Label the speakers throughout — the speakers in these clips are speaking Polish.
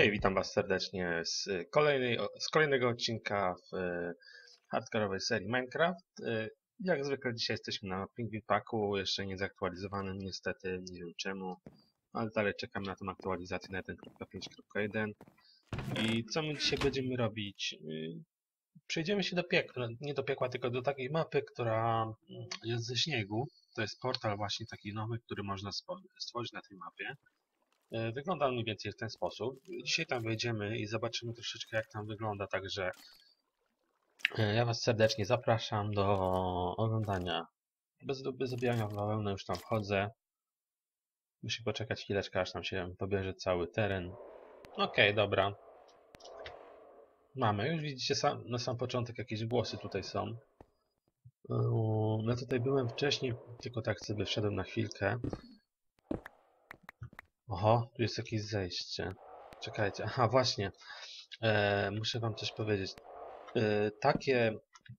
Speaker 1: Hej, witam Was serdecznie z, kolejnej, z kolejnego odcinka w e, hardkorowej serii Minecraft. E, Jak zwykle dzisiaj jesteśmy na Penguin Packu, jeszcze nie zaktualizowanym niestety, nie wiem czemu, ale dalej czekamy na tą aktualizację na 1.5.1. I co my dzisiaj będziemy robić? Y, Przejdziemy się do piekła, nie do piekła, tylko do takiej mapy, która mm, jest ze śniegu. To jest portal właśnie taki nowy, który można stworzyć na tej mapie. E, Wygląda mniej więcej w ten sposób. Dzisiaj tam wejdziemy i zobaczymy troszeczkę jak tam wygląda, także e, ja Was serdecznie zapraszam do oglądania. Bez, bez obijania w bawełnę już tam wchodzę. Muszę poczekać chwileczkę, aż nam się pobierze cały teren. Okej, dobra. Mamy, już widzicie sam, na sam początek jakieś głosy tutaj są. Ja tutaj byłem wcześniej, tylko tak sobie wszedłem na chwilkę. Oho, tu jest jakieś zejście. Czekajcie, aha właśnie. E, muszę wam coś powiedzieć. E, takie,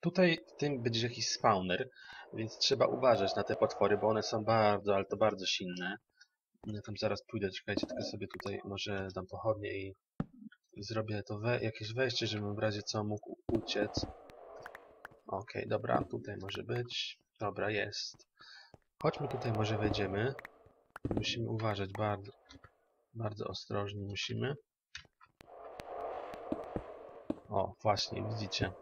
Speaker 1: tutaj w tym będzie jakiś spawner, więc trzeba uważać na te potwory, bo one są bardzo, ale to bardzo silne. Ja tam zaraz pójdę, czekajcie, tylko sobie tutaj może dam pochodnie i, i zrobię to we, jakieś wejście, żebym w razie co mógł uciec. Okej, dobra, tutaj może być. Dobra, jest. Chodźmy tutaj, może wejdziemy. Musimy uważać bardzo, bardzo ostrożnie musimy. O, właśnie, widzicie.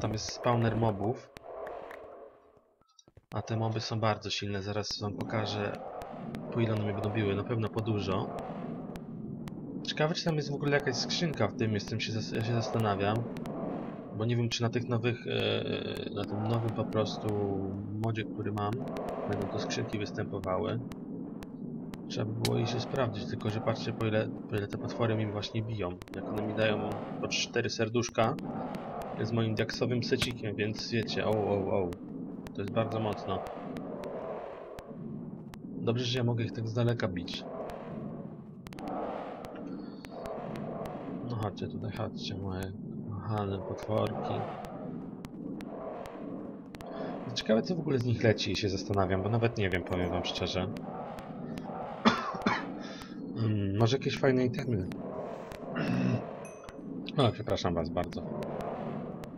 Speaker 1: Tam jest spawner mobów. A te moby są bardzo silne. Zaraz wam pokażę, po ile one mnie będą biły. Na pewno po dużo. Ciekawe, czy tam jest w ogóle jakaś skrzynka w tym, jestem się, się zastanawiam. Bo nie wiem, czy na tych nowych, e, na tym nowym po prostu modzie, który mam, będą to skrzynki występowały. Trzeba by było iść się sprawdzić, tylko że patrzcie po ile, po ile te potwory mi właśnie biją. Jak one mi dają po cztery serduszka z moim diaksowym secikiem, więc wiecie, o, o, o. To jest bardzo mocno. Dobrze, że ja mogę ich tak z daleka bić. No chodźcie tutaj, chodźcie moje kochane potworki. Ciekawe co w ogóle z nich leci się zastanawiam, bo nawet nie wiem, powiem wam szczerze. Mm, może jakieś fajne itemy. O, przepraszam was bardzo.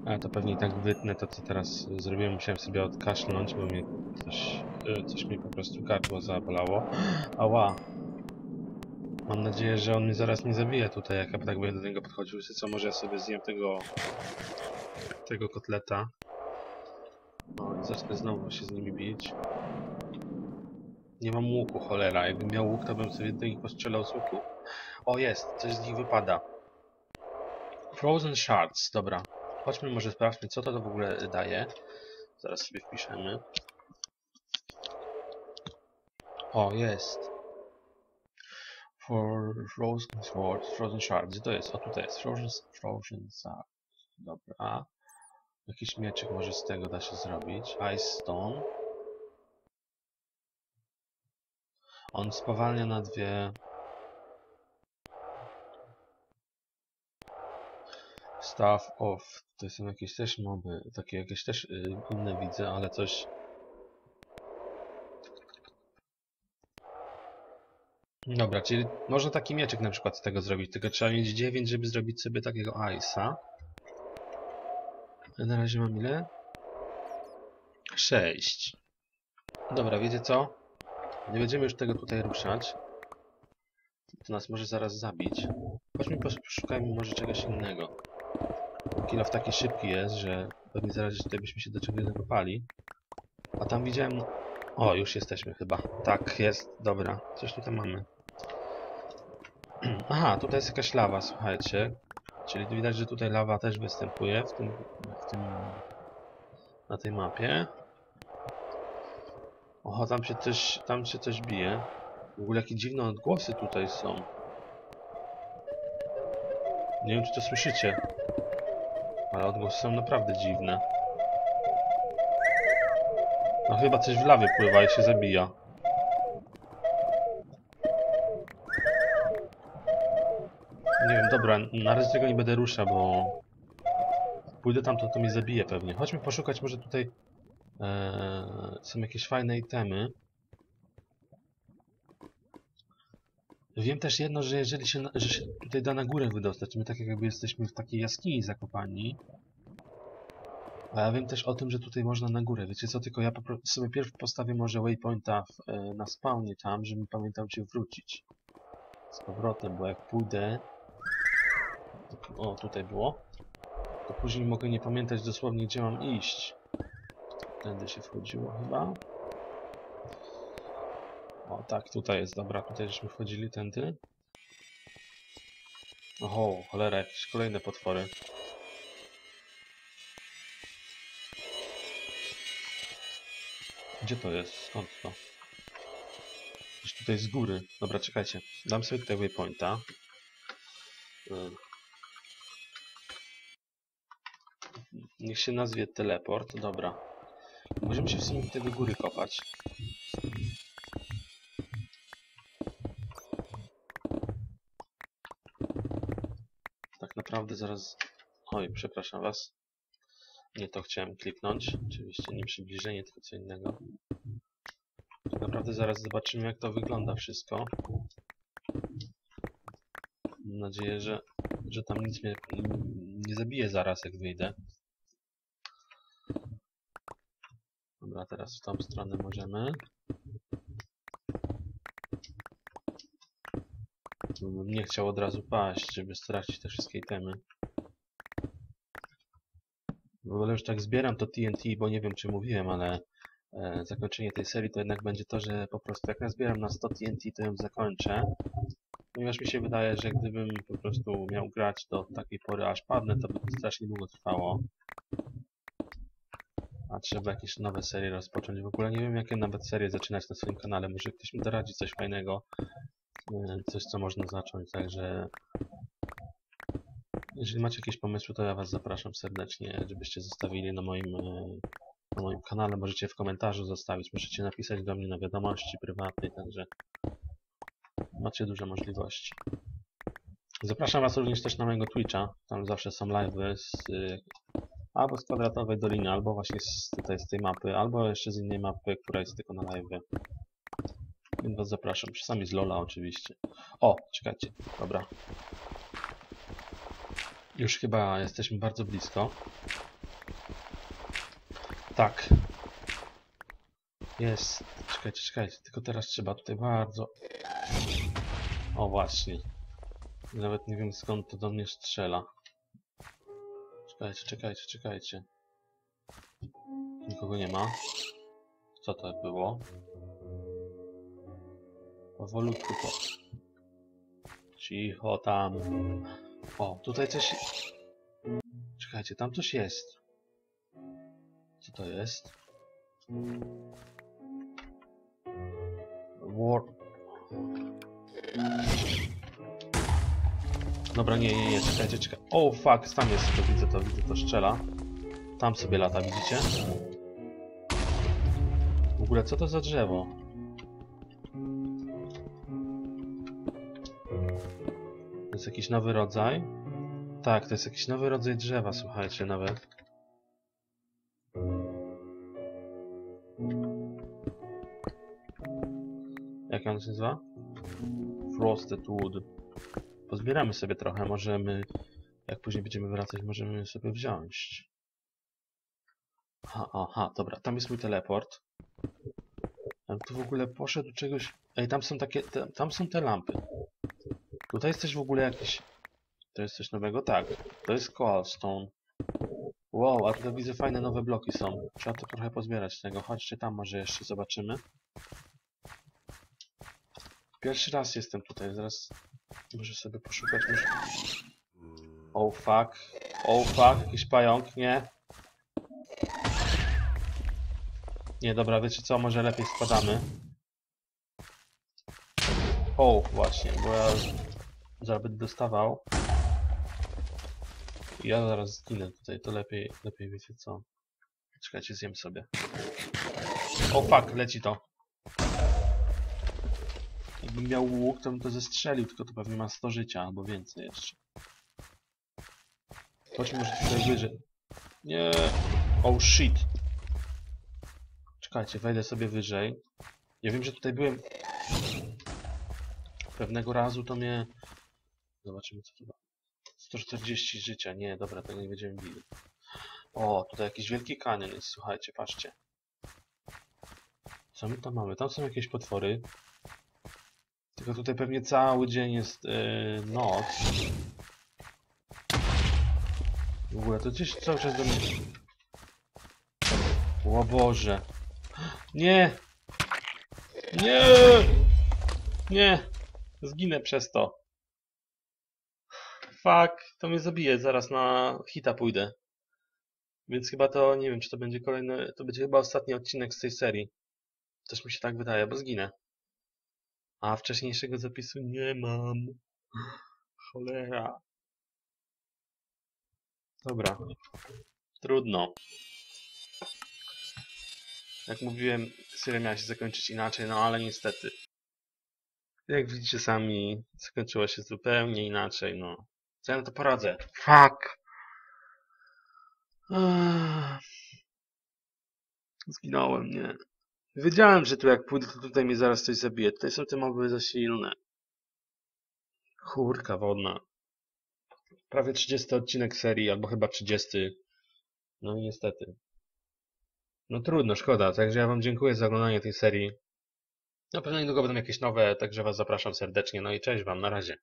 Speaker 1: Ale to pewnie i tak wytnę to, co teraz zrobiłem. Musiałem sobie odkaszlnąć, bo mnie coś, y, coś mi po prostu gardło zabolało. Ała. Mam nadzieję, że on mnie zaraz nie zabije tutaj, jak ja tak będę do niego podchodził. Wiecie co, może ja sobie zjem tego tego kotleta. No i zacznę znowu się z nimi bić. Nie mam łuku, cholera. Jakbym miał łuk, to bym sobie do nich postrzelał z łuku. O, jest. Coś z nich wypada. Frozen Shards. Dobra. Chodźmy, może sprawdźmy, co to, to w ogóle daje. Zaraz sobie wpiszemy. O, jest. Frozen Sword, Frozen Shards. Gdzie to jest? O, tutaj jest. Frozen, frozen Shards. Dobra. Jakiś mieczyk może z tego da się zrobić. Ice Stone. On spowalnia na dwie... Staff of. To są jakieś też moby. Takie jakieś też y, inne widzę, ale coś... Dobra, czyli można taki mieczyk na przykład z tego zrobić, tylko trzeba mieć 9, żeby zrobić sobie takiego Ice'a. Ja na razie mam ile? 6. Dobra, wiecie co? Nie będziemy już tego tutaj ruszać. To nas może zaraz zabić. Chodźmy poszukajmy może czegoś innego. Kilof taki szybki jest, że pewnie zaraz tutaj byśmy się do czegoś zakopali. A tam widziałem... O, już jesteśmy chyba. Tak, jest. Dobra. Coś tutaj mamy. Aha, tutaj jest jakaś lawa, słuchajcie. Czyli widać, że tutaj lawa też występuje w tym, w tym na tej mapie. Oho, tam się coś, tam się coś bije. W ogóle jakie dziwne odgłosy tutaj są. Nie wiem, czy to słyszycie. Ale odgłosy są naprawdę dziwne. No chyba coś w lawie pływa i się zabija. Nie wiem, dobra, na razie tego nie będę ruszał, bo... Pójdę tam, to, to mnie zabije pewnie. Chodźmy poszukać, może tutaj e, są jakieś fajne itemy. Wiem też jedno, że jeżeli się, że się tutaj da na górę wydostać, my tak jakby jesteśmy w takiej jaskini zakopani. A ja wiem też o tym, że tutaj można na górę. Wiecie co, tylko ja sobie pierw postawię może waypointa w, e, na spawnie tam, żebym pamiętał gdzie wrócić. Z powrotem, bo jak pójdę... O, tutaj było. To później mogę nie pamiętać dosłownie gdzie mam iść. Tędy się wchodziło chyba. O, tak, tutaj jest, dobra, tutaj żeśmy wchodzili tędy. Oho, cholera, jakieś kolejne potwory. Gdzie to jest? Skąd to? Gdzieś tutaj z góry. Dobra, czekajcie. Dam sobie tutaj waypointa. Niech się nazwie teleport. Dobra. Możemy się w sumie do góry kopać. Tak naprawdę zaraz... Oj, przepraszam was. Nie to chciałem kliknąć. Oczywiście nie przybliżenie, tylko co innego. Tak naprawdę zaraz zobaczymy jak to wygląda wszystko. Mam nadzieję, że, że tam nic mnie nie zabije zaraz jak wyjdę. Dobra, teraz w tą stronę możemy. Bym nie chciał od razu paść, żeby stracić te wszystkie itemy. W ogóle już tak zbieram to TNT, bo nie wiem czy mówiłem, ale e, zakończenie tej serii to jednak będzie to, że po prostu jak nazbieram na 100 TNT, to ją zakończę. Ponieważ mi się wydaje, że gdybym po prostu miał grać do takiej pory aż padnę, to by to strasznie długo trwało. A trzeba jakieś nowe serie rozpocząć. W ogóle nie wiem jakie nawet serie zaczynać na swoim kanale. Może ktoś mi doradzi coś fajnego. e, Coś co można zacząć, także... Jeżeli macie jakieś pomysły, to ja was zapraszam serdecznie, żebyście zostawili na moim, e, na moim kanale. Możecie w komentarzu zostawić, możecie napisać do mnie na wiadomości prywatnej, także macie duże możliwości. Zapraszam was również też na mojego Twitcha. Tam zawsze są live'y z, albo z kwadratowej doliny, albo właśnie z, tutaj z tej mapy, albo jeszcze z innej mapy, która jest tylko na live. Więc was zapraszam. Czasami z Lola oczywiście. O, czekajcie. Dobra. Już chyba jesteśmy bardzo blisko. Tak. Jest. Czekajcie, czekajcie. Tylko teraz trzeba tutaj bardzo... O właśnie. Nawet nie wiem skąd to do mnie strzela. Czekajcie, czekajcie, czekajcie. Nikogo nie ma. Co to było? Powolutku po... Cicho tam. O, tutaj coś... Czekajcie, tam coś jest. Co to jest? War... Dobra, nie, nie, nie, czekajcie, czekajcie. O, fuck, tam jest, to widzę to, widzę to strzela. Tam sobie lata, widzicie? W ogóle, co to za drzewo? To jest jakiś nowy rodzaj? Tak, to jest jakiś nowy rodzaj drzewa, słuchajcie, nawet. Jak on się nazywa? Frosted Wood. Pozbieramy sobie trochę, możemy... Jak później będziemy wracać, możemy sobie wziąć. Aha, aha, dobra, tam jest mój teleport. Tam tu w ogóle poszedł czegoś... Ej, tam są takie... Te, tam są te lampy. Tutaj jest w ogóle jakiś... To jest coś nowego? Tak. To jest Coalstone. Wow, a tutaj widzę fajne nowe bloki są. Trzeba to trochę pozbierać tego. Chodźcie tam, może jeszcze zobaczymy. Pierwszy raz jestem tutaj, zaraz muszę sobie poszukać. Oh fuck. Oh fuck, jakiś pająk, nie? Nie, dobra, wiecie co, może lepiej spadamy. O, właśnie, bo ja zaraz dostawał. Ja zaraz zginę tutaj, to lepiej, lepiej wiecie co. Czekajcie, zjem sobie. O fuck, leci to. Jakbym miał łuk, to bym to zestrzelił, tylko to pewnie ma 100 życia, albo więcej jeszcze. Chodźmy może tutaj wyżej. Nie. Oh shit. Czekajcie, wejdę sobie wyżej. Ja wiem, że tutaj byłem... Pewnego razu to mnie... Zobaczymy co tu ma. 140 życia. Nie, dobra, to nie będziemy bili. O, tutaj jakiś wielki kanion jest, słuchajcie, patrzcie. Co my tam mamy? Tam są jakieś potwory. Tylko tutaj pewnie cały dzień jest yy, noc. W ogóle to gdzieś cały czas do mnie... O Boże. Nie! Nie! Nie! Zginę przez to. Fuck, to mnie zabije, zaraz na hita pójdę. Więc chyba to, nie wiem, czy to będzie kolejny, to będzie chyba ostatni odcinek z tej serii. Też mi się tak wydaje, bo zginę. A wcześniejszego zapisu nie mam. Cholera. Dobra. Trudno. Jak mówiłem, seria miała się zakończyć inaczej, no ale niestety. Jak widzicie sami, zakończyło się zupełnie inaczej, no. Co ja na to poradzę? Fuck! Zginąłem, nie. Wiedziałem, że tu jak pójdę, to tutaj mnie zaraz coś zabije. Tutaj są te moby za silne. Chórka wodna. Prawie 30 odcinek serii, albo chyba 30. No i niestety. No trudno, szkoda. Także ja wam dziękuję za oglądanie tej serii. Na pewno niedługo będą jakieś nowe, także was zapraszam serdecznie. No i cześć wam, na razie.